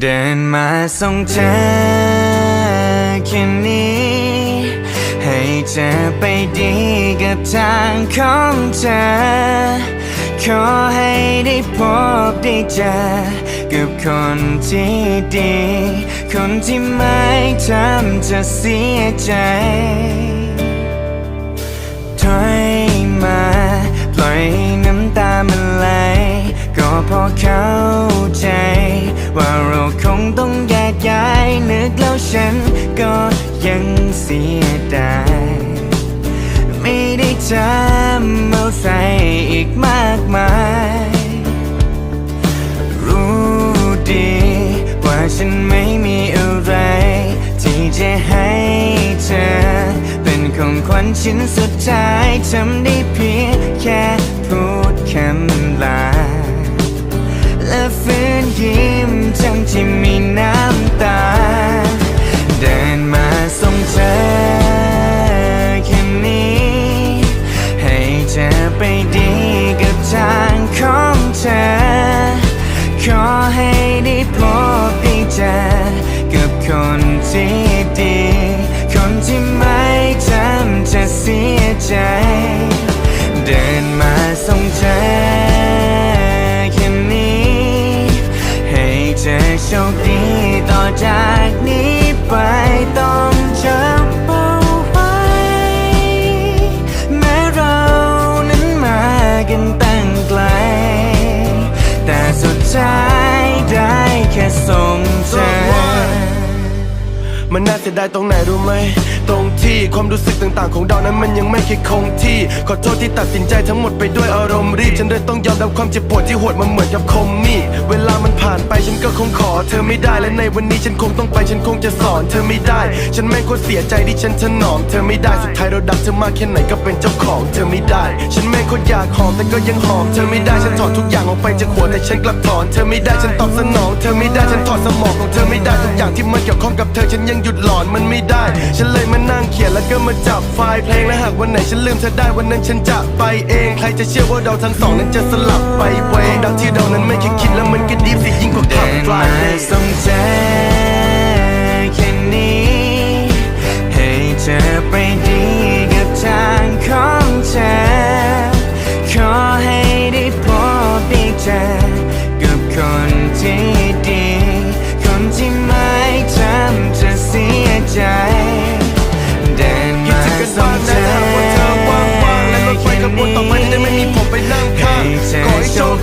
เดินมาส่งเธอแค่นี้ ให้เธอไปดีกับทางของเธอ ขอให้ได้พบได้เจอ กับคนที่ดี คนที่ไม่ทำเธอเสียใจถอยมาปล่อยให้น้ำตามันไหลก็พอเข้าใจว่า คงต้องแยกย้ายนึกแล้วฉันก็ยังเสียดายไม่ได้จำเอาใส่อีกมากมาย รู้ดี ว่าฉันไม่มีอะไร ที่จะให้เธอ เป็นของขวัญชิ้นสุดท้ายทำได้เพียงแค่พูดคำลาและฟื้นยิ้ม ให้เธอโชคดีต่อจากนี้ไปต้องจำเอาไว้ แม้เรานั้นมากันตั้งไกล แต่สุดท้ายได้แค่ส่งใจมันน่าเสียดายตรงไหนรู้ไหม ตรงที่ความรู้สึกต่างๆ ของเรานั้นมันยังไม่เคยคงที่ ขอโทษที่ตัดสินใจทั้งหมดไปด้วยอารมณ์รีบ ฉันเลยต้องยอมรับความเจ็บปวดที่โหดมันเหมือนกับคมมีดเวลามันผ่านไปฉันก็คงขอ เธอไม่ได้และในวันนี้ฉันคงต้องไปฉันคงจะสอน เธอไม่ได้ ฉันแม่งโคตรเสียใจที่ฉันถนอม เธอไม่ได้สุดท้ายเราดักเธอมากแค่ไหนก็เป็นเจ้าของ เธอไม่ได้ ฉันแม่งโคตรอยากหอมแต่ก็ยังหอม เธอไม่ได้ฉันถอดทุกอย่างออกไปจากหัวแต่ฉันกลับถอน เธอไม่ได้ฉันตอบสนอง เธอไม่ได้ฉันถอดสมองของเธอไม่ได้ทุกอย่างที่มันเกี่ยวข้องกับเธอฉันยังหยุดหลอนมันไม่ได้ ฉันเลยมานั่งเขียนแล้วก็มาจับไฟล์เพลงและหากวันไหนฉันลืมเธอได้วันนั้นฉันจะไปเอง ใครจะเชื่อว่าเราทั้งสองนั้นจะสลับไปเวงดังที่เรานั้นไม่เคยคิดแล้วมันก็ดีสิยิ่งกว่าขับเดินฟ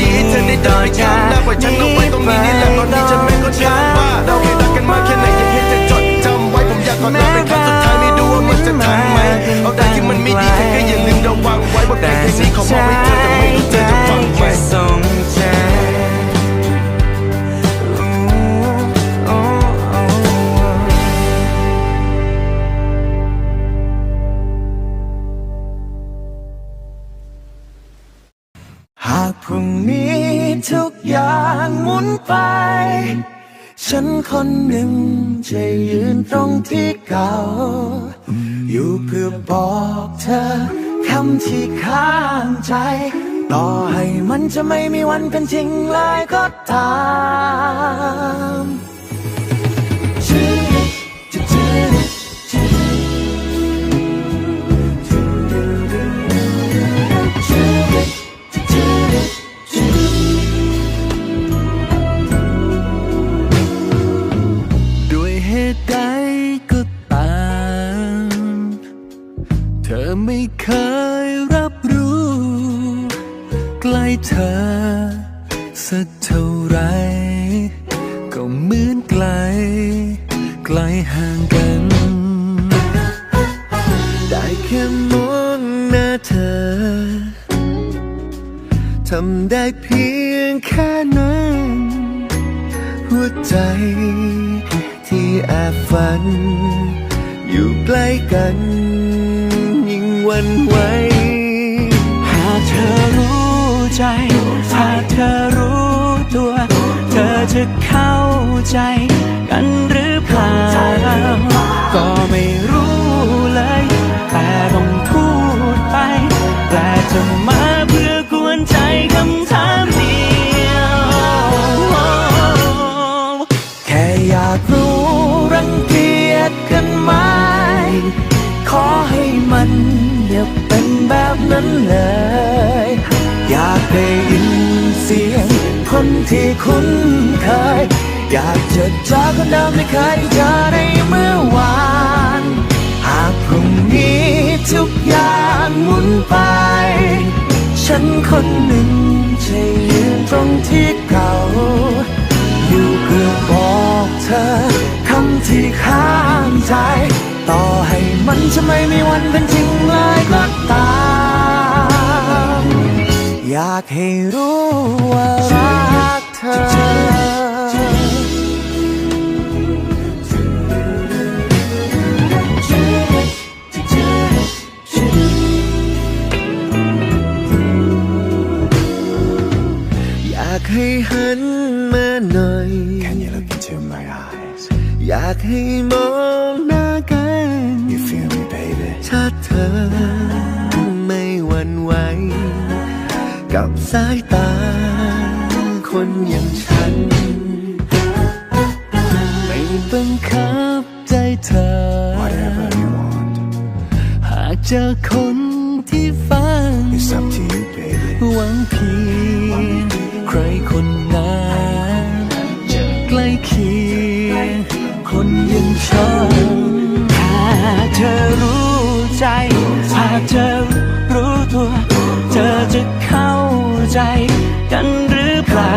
ดีให้เธอได้เดินไปข้างหน้าปล่อยฉันเอาไว้ตรงนี้นี่แหละตอนนี้ฉันไม่ก็ช้าบ้า คนหนึ่งจะยืนตรงที่เก่า อยู่เพื่อบอกเธอคำที่ข้างใจ ต่อให้มันจะไม่มีวันเป็นจริงเลยก็ตามจ แอบฝัน อยู่ใกล้กัน ยิ่งวันไหวหากเธอรู้ใจ หากเธอรู้ตัว เธอจะเข้าใจ กันหรือเปล่า ก็ไม่รู้เลย แต่ต้อง กันไหมขอให้มันอย่าเป็นแบบนั้นเลย อยากได้ยินเสียงคนที่คุ้นเคย อยากจะเจอคนเดิมที่เคยเจอในเมื่อวาน หากพรุ่งนี้ทุกอย่างหมุนไป ฉันคนหนึ่งจะยืนตรงที่เก่า อยู่เพื่อบอกเธอคำ จะไม่มีวันเป็นจริงเลยก็ตาม อยากให้รู้ว่ารักเธออยากให้หันมาหน่อย Can you look into my eyes? อยากให้มองหน้ากัน You feel me, baby? ถ้าเธอไม่หวั่นไหวกับสายตา คนอย่างฉัน ไม่บังคับใจเธอ Whatever you want. หากเจอคนที่ฝัน It's up to you, baby. หวังเพียงใครคนนั้น เธอรู้ตัว เธอจะเข้าใจกันหรือเปล่า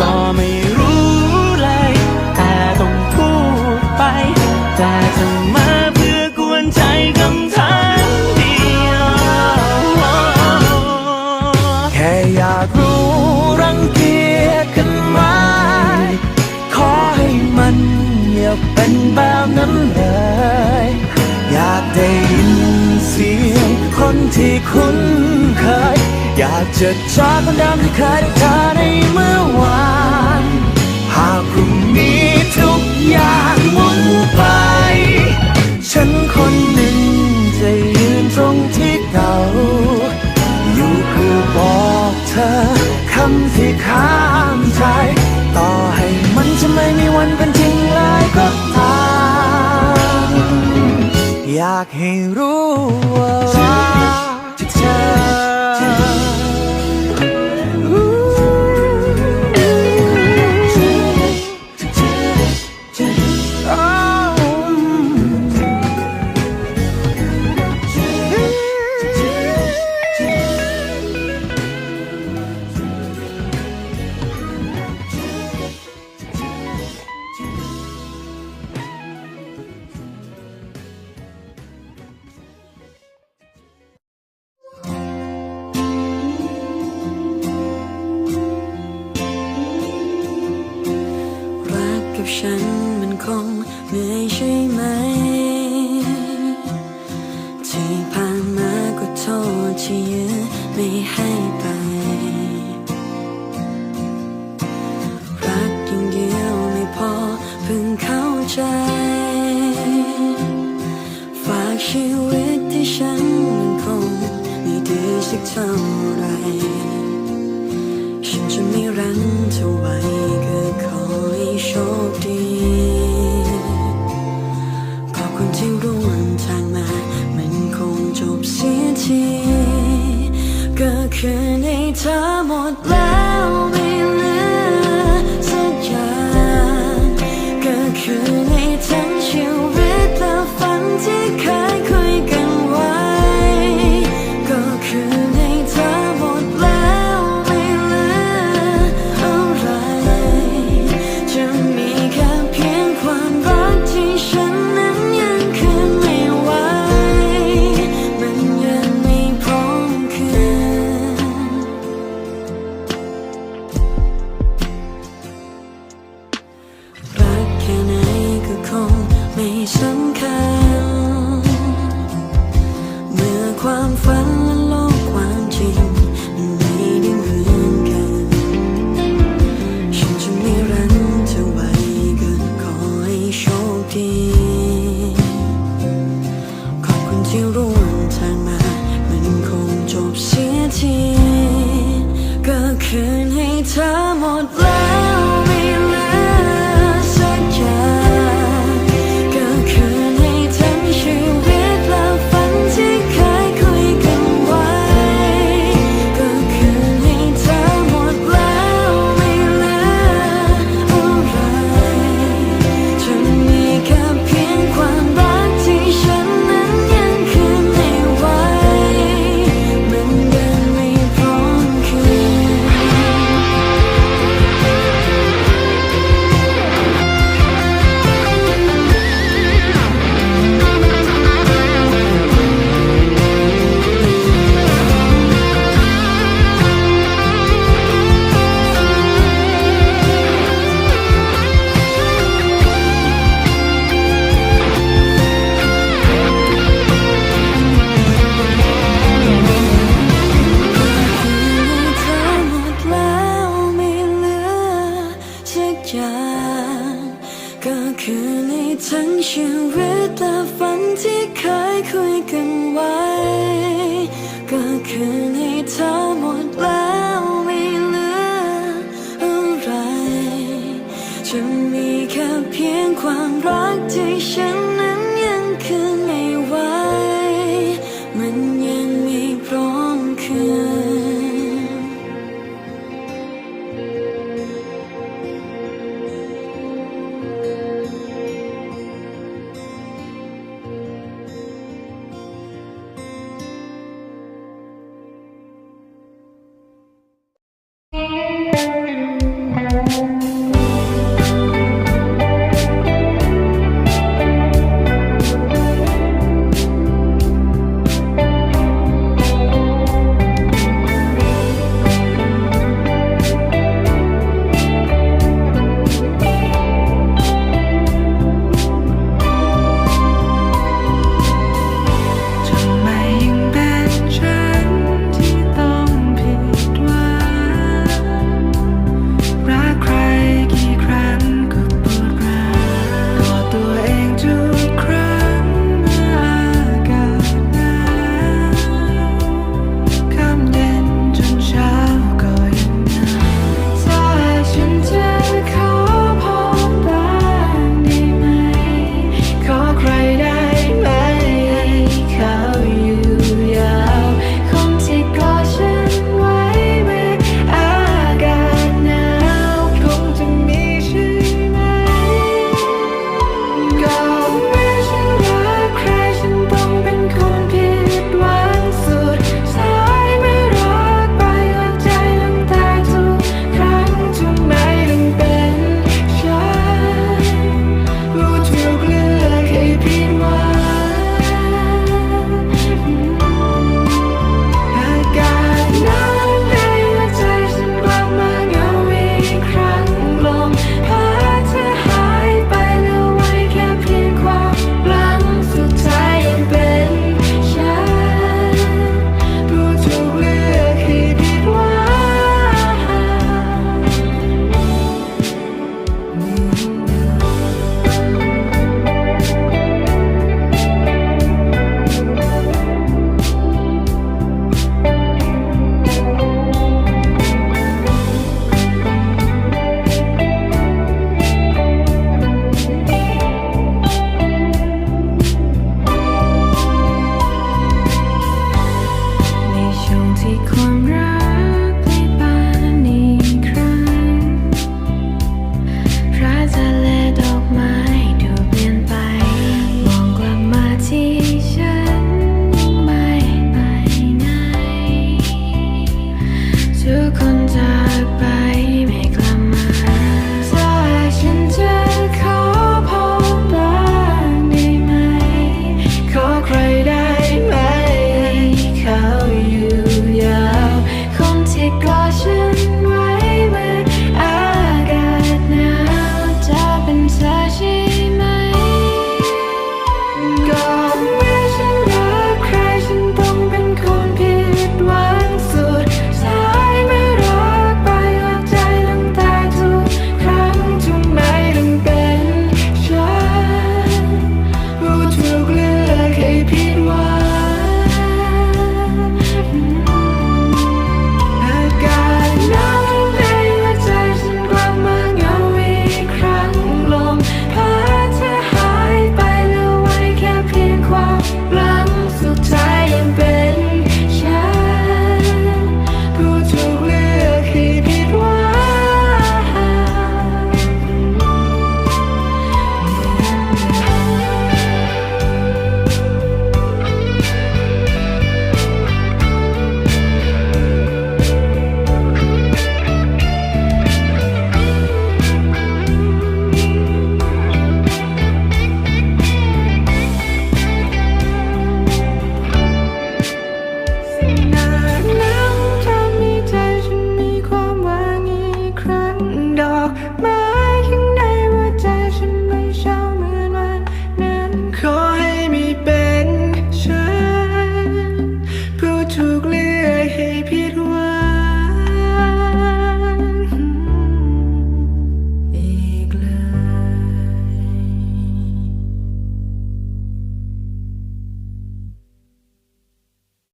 ก็ไม่รู้เลย แต่ต้องพูดไป แต่จะมาเพื่อกวนใจคำถามเดียว แค่อยากรู้รังเกียจกันไหมขอให้มันอย่าเป็นแบบนั้นเลย อยากได้ยิน สียงคนที่คุ้นเคย อยากจะเจอคนเดิมที่เคยได้เจอในเมื่อวาน หากพรุ่งนี้ทุกอย่างหมุนไป ฉันคนหนึ่งจะยืนตรงที่เก่า อยู่เพื่อบอกเธอคำที่ค้างใจ ต่อให้มันจะไม่มีวันเป็นากให้รู้ว่า ฉันมันคงเหนื่อยใช่ไหม